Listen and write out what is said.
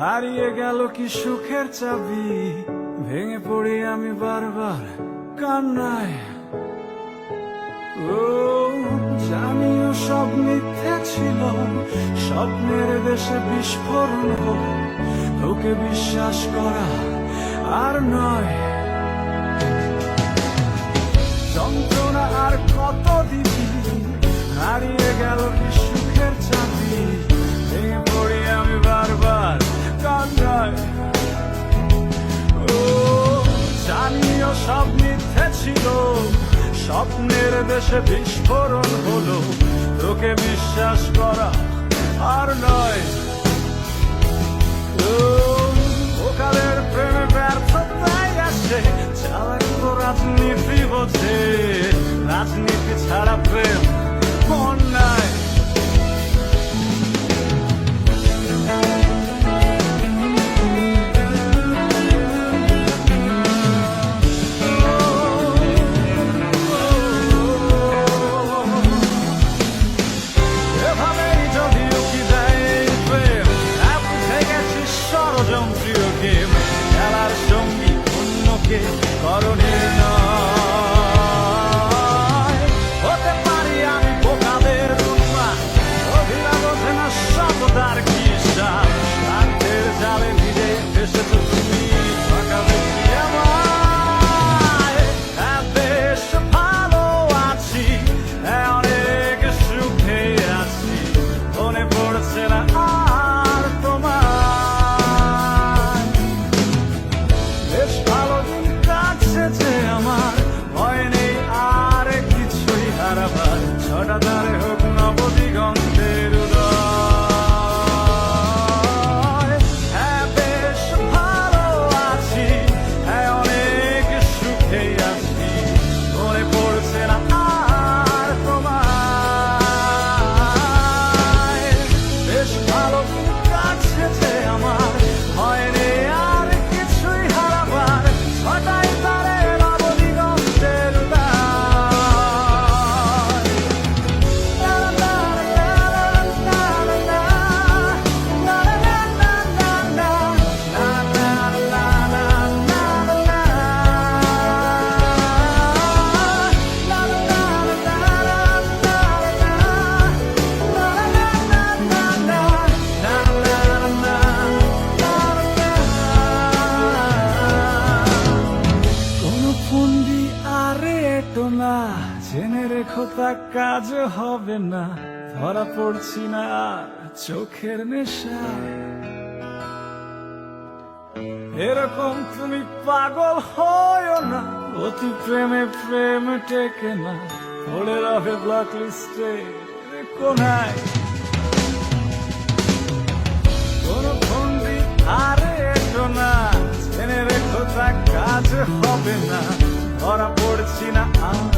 হারিয়ে গেল কি সুখের চাবি? ভেঙে পড়ি আমি বারবার কান্নায়। জানিও সব মিথ্যে ছিল, স্বপ্নের দেশে বিস্ফোরণ বিশ্বাস করা আর নয়। যন্ত্রণা আর কত দিবি? হারিয়ে গেল কি ছিল স্বপ্নের দেশে বিস্ফোরণ হলো। তোকে বিশ্বাস করা আর নয়। ওকালের প্রেমে ব্যর্থতায় আসে চালাক তো রাজনীতি বোঝে। রাজনীতি ছাড়া প্রেম ষড়যন্ত্রীয় গেম। খেলার সঙ্গী অন্যকে করণীয় will be gone today. কাজ হবে না, ধরা পড়ছি না চোখের নেশায় এরকম তুমি পাগল হয় না, অতি প্রেমে প্রেম টেকে না, পড়ে রবে ব্লক লিস্টে কোনায়। কোন ফন্দি আরে এটো না, জেনে রেখো তা কাজ হবে না, ধরা পড়ছি না আর